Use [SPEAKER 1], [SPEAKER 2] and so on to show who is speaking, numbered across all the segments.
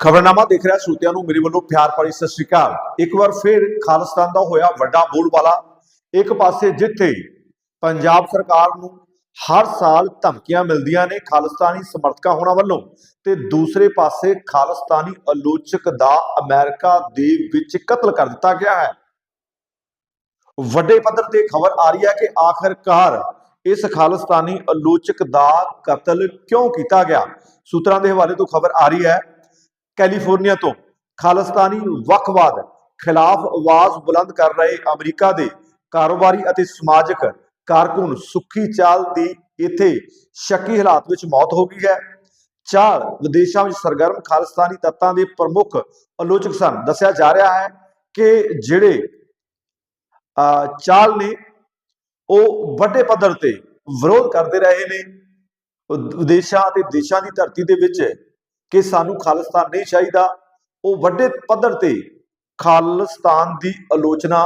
[SPEAKER 1] ਖਬਰਨਾਮਾ ਦੇਖ ਰਿਹਾ ਸਰੋਤਿਆਂ ਨੂੰ ਮੇਰੇ ਵੱਲੋਂ ਪਿਆਰ ਭਰੀ ਸਤਿ ਸ਼੍ਰੀ ਅਕਾਲ। ਇੱਕ ਵਾਰ ਫਿਰ ਖਾਲਿਸਤਾਨ ਦਾ ਹੋਇਆ ਵੱਡਾ ਬੋਲਬਾਲਾ। ਇੱਕ ਪਾਸੇ ਜਿੱਥੇ ਪੰਜਾਬ ਸਰਕਾਰ ਨੂੰ ਹਰ ਸਾਲ ਧਮਕੀਆਂ ਮਿਲਦੀਆਂ ਨੇ ਖਾਲਿਸਤਾਨੀ ਸਮਰਥਕਾਂ ਹੋਣਾ ਵੱਲੋਂ ਤੇ ਦੂਸਰੇ ਪਾਸੇ ਖਾਲਿਸਤਾਨੀ ਆਲੋਚਕ ਦਾ ਅਮਰੀਕਾ ਦੇ ਵਿੱਚ ਕਤਲ ਕਰ ਦਿੱਤਾ ਗਿਆ ਹੈ। ਵੱਡੇ ਪੱਧਰ ਤੇ ਖਬਰ ਆ ਰਹੀ ਹੈ ਕਿ ਆਖਰਕਾਰ ਇਸ ਖਾਲਿਸਤਾਨੀ ਆਲੋਚਕ ਦਾ ਕਤਲ ਕਿਉਂ ਕੀਤਾ ਗਿਆ? ਸੂਤਰਾਂ ਦੇ ਹਵਾਲੇ ਤੋਂ ਖਬਰ ਆ ਰਹੀ ਹੈ ਕੈਲੀਫੋਰਨੀਆ ਤੋਂ। ਖਾਲਿਸਤਾਨੀ ਵੱਖਵਾਦ ਖਿਲਾਫ ਆਵਾਜ਼ ਬੁਲੰਦ ਕਰ ਰਹੇ ਅਮਰੀਕਾ ਦੇ ਕਾਰੋਬਾਰੀ ਅਤੇ ਸਮਾਜਿਕ ਕਾਰਕੁਨ ਸੁੱਖੀ ਚਾਲ ਦੀ ਇੱਥੇ ਸ਼ੱਕੀ ਹਾਲਾਤ ਵਿੱਚ ਮੌਤ ਹੋ ਗਈ ਹੈ। ਚਾਲ ਵਿਦੇਸ਼ਾਂ ਵਿੱਚ ਸਰਗਰਮ ਖਾਲਿਸਤਾਨੀ ਤੱਤਾਂ ਦੇ ਪ੍ਰਮੁੱਖ ਆਲੋਚਕ ਸਨ। ਦੱਸਿਆ ਜਾ ਰਿਹਾ ਹੈ ਕਿ ਜਿਹੜੇ ਅਹ, ਚਾਲ ਨੇ ਉਹ ਵੱਡੇ ਪੱਧਰ ਤੇ ਵਿਰੋਧ ਕਰਦੇ ਰਹੇ ਨੇ। ਵਿਦੇਸ਼ਾਂ ਅਤੇ ਦੇਸ਼ਾਂ ਦੀ ਧਰਤੀ ਦੇ ਵਿੱਚ ਕਿ ਸਾਨੂੰ ਖਾਲਿਸਤਾਨ ਨਹੀਂ ਚਾਹੀਦਾ। ਉਹ ਵੱਡੇ ਪੱਧਰ ਤੇ ਖਾਲਿਸਤਾਨ ਦੀ ਆਲੋਚਨਾ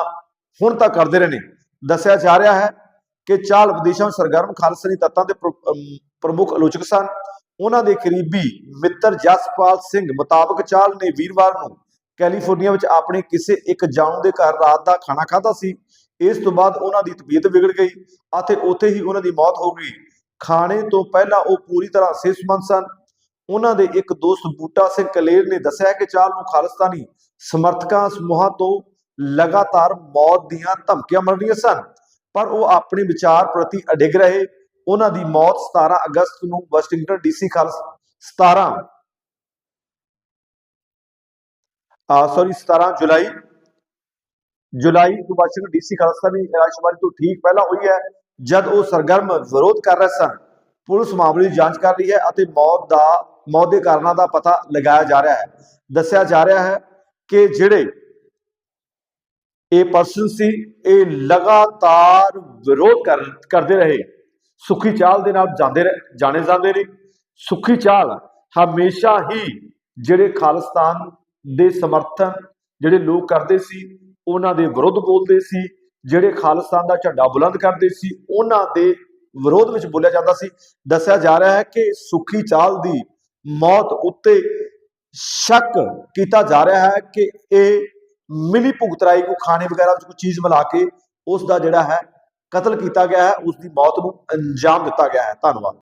[SPEAKER 1] ਹੁਣ ਤੱਕ ਕਰਦੇ ਰਹੇ ਨੇ। ਦੱਸਿਆ ਜਾ ਰਿਹਾ ਹੈ ਕਿ ਚਾਲ ਵਿਦੇਸ਼ਾਂ ਸਰਗਰਮ ਖਾਲਿਸਤਾਨੀ ਤੱਤਾਂ ਦੇ ਪ੍ਰਮੁੱਖ ਆਲੋਚਕ ਸਨ। ਉਹਨਾਂ ਦੇ ਕਰੀਬੀ ਮਿੱਤਰ ਜਸਪਾਲ ਸਿੰਘ ਮੁਤਾਬਕ ਚਾਲ ਨੇ ਵੀਰਵਾਰ ਨੂੰ ਕੈਲੀਫੋਰਨੀਆ ਵਿੱਚ ਆਪਣੇ ਕਿਸੇ ਇੱਕ ਜਾਣੂ ਦੇ ਘਰ ਰਾਤ ਦਾ ਖਾਣਾ ਖਾਧਾ ਸੀ। ਇਸ ਤੋਂ ਬਾਅਦ ਉਹਨਾਂ ਦੀ ਤਬੀਅਤ ਵਿਗੜ ਗਈ ਅਤੇ ਉੱਥੇ ਹੀ ਉਹਨਾਂ ਦੀ ਮੌਤ ਹੋ ਗਈ। ਖਾਣੇ ਤੋਂ ਪਹਿਲਾਂ ਉਹ ਪੂਰੀ ਤਰ੍ਹਾਂ ਸਿਹਤਮੰਦ ਸਨ। ਉਹਨਾਂ ਦੇ ਇੱਕ ਦੋਸਤ ਬੂਟਾ ਸਿੰਘ ਕਲੇਰ ਨੇ ਦੱਸਿਆ ਕਿ ਚਾਲ ਨੂੰ ਖਾਲਿਸਤਾਨੀ ਸਮਰਥਕਾਂ ਸਮੂਹਾਂ ਤੋਂ ਲਗਾਤਾਰ ਮੌਤ ਦੀਆਂ ਧਮਕੀਆਂ ਮਿਲ ਰਹੀਆਂ ਸਨ, ਪਰ ਉਹ ਆਪਣੇ ਵਿਚਾਰ ਪ੍ਰਤੀ ਅਡਿੱਗ ਰਹੇ। ਉਹਨਾਂ ਦੀ ਮੌਤ 17 ਅਗਸਤ ਨੂੰ ਵਾਸ਼ਿੰਗਟਨ ਡੀਸੀ ਖਾਲਸ 17 ਆ ਸੌਰੀ 17 ਜੁਲਾਈ ਜੁਲਾਈ ਨੂੰ ਵਾਸ਼ਿੰਗਟਨ ਡੀਸੀ ਖਾਲਸਤਾਨੀ ਰਾਸ਼ਟਰਵਾਦੀ ਤੋਂ ਠੀਕ ਪਹਿਲਾਂ ਹੋਈ ਹੈ, ਜਦ ਉਹ ਸਰਗਰਮ ਵਿਰੋਧ ਕਰ ਰਹੇ ਸਨ। ਪੁਲਿਸ ਮਾਮਲੇ ਦੀ ਜਾਂਚ ਕਰ ਰਹੀ ਹੈ ਅਤੇ ਮੌਤ ਦਾ ਮੌਤ ਦੇ ਕਾਰਨਾਂ ਦਾ ਪਤਾ ਲਗਾਇਆ ਜਾ ਰਿਹਾ ਹੈ। ਦੱਸਿਆ ਜਾ ਰਿਹਾ ਹੈ ਕਿ ਜਿਹੜੇ ਇਹ ਪਰਸਨ ਸੀ, ਇਹ ਲਗਾਤਾਰ ਵਿਰੋਧ ਕਰਦੇ ਰਹੇ। ਸੁਖੀ ਚਾਲ ਦੇ ਨਾਲ ਜਾਂਦੇ ਰਹੇ- ਜਾਣੇ ਜਾਂਦੇ ਨੇ। ਸੁਖੀ ਚਾਲ ਹਮੇਸ਼ਾ ਹੀ ਜਿਹੜੇ ਖਾਲਿਸਤਾਨ ਦੇ ਸਮਰਥਨ, ਜਿਹੜੇ ਲੋਕ ਕਰਦੇ ਸੀ, ਉਹਨਾਂ ਦੇ ਵਿਰੁੱਧ ਬੋਲਦੇ ਸੀ। ਜਿਹੜੇ ਖਾਲਿਸਤਾਨ ਦਾ ਝੰਡਾ ਬੁਲੰਦ ਕਰਦੇ ਸੀ, ਉਹਨਾਂ ਦੇ ਵਿਰੋਧ ਵਿੱਚ ਬੋਲਿਆ ਜਾਂਦਾ ਸੀ। ਦੱਸਿਆ ਜਾ ਰਿਹਾ ਹੈ ਕਿ ਸੁਖੀ ਚਾਲ ਦੀ ਮੌਤ ਉੱਤੇ ਸ਼ੱਕ ਕੀਤਾ ਜਾ ਰਿਹਾ ਹੈ ਕਿ ਇਹ ਮਿਲੀ ਭੁਗਤਰਾਈ ਕੋ ਖਾਣੇ ਵਗੈਰਾ ਵਿੱਚ ਕੋਈ ਚੀਜ਼ ਮਿਲਾ ਕੇ ਉਸ ਦਾ ਜਿਹੜਾ ਹੈ ਕਤਲ ਕੀਤਾ ਗਿਆ ਹੈ ਉਸ ਦੀ ਮੌਤ ਨੂੰ ਅੰਜਾਮ ਦਿੱਤਾ ਗਿਆ ਹੈ। ਧੰਨਵਾਦ।